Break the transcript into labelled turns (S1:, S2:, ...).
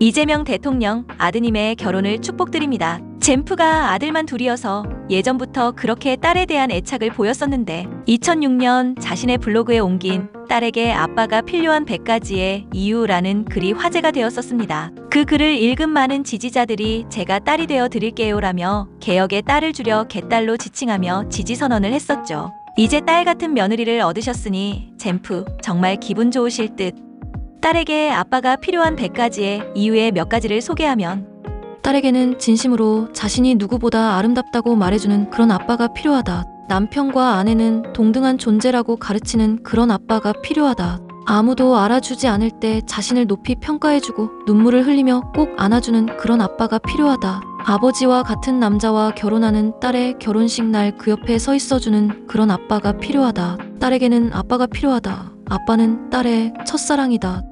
S1: 이재명 대통령 아드님의 결혼을 축복드립니다. 젠프가 아들만 둘이어서 예전부터 그렇게 딸에 대한 애착을 보였었는데 2006년 자신의 블로그에 옮긴 딸에게 아빠가 필요한 100가지의 이유라는 글이 화제가 되었었습니다. 그 글을 읽은 많은 지지자들이 제가 딸이 되어 드릴게요라며 개혁의 딸을 줄여 개딸로 지칭하며 지지 선언을 했었죠. 이제 딸 같은 며느리를 얻으셨으니 젠프 정말 기분 좋으실 듯 딸에게 아빠가 필요한 100가지의 이유의 몇 가지를 소개하면
S2: 딸에게는 진심으로 자신이 누구보다 아름답다고 말해주는 그런 아빠가 필요하다. 남편과 아내는 동등한 존재라고 가르치는 그런 아빠가 필요하다. 아무도 알아주지 않을 때 자신을 높이 평가해주고 눈물을 흘리며 꼭 안아주는 그런 아빠가 필요하다. 아버지와 같은 남자와 결혼하는 딸의 결혼식 날 그 옆에 서 있어주는 그런 아빠가 필요하다. 딸에게는 아빠가 필요하다. 아빠는 딸의 첫사랑이다.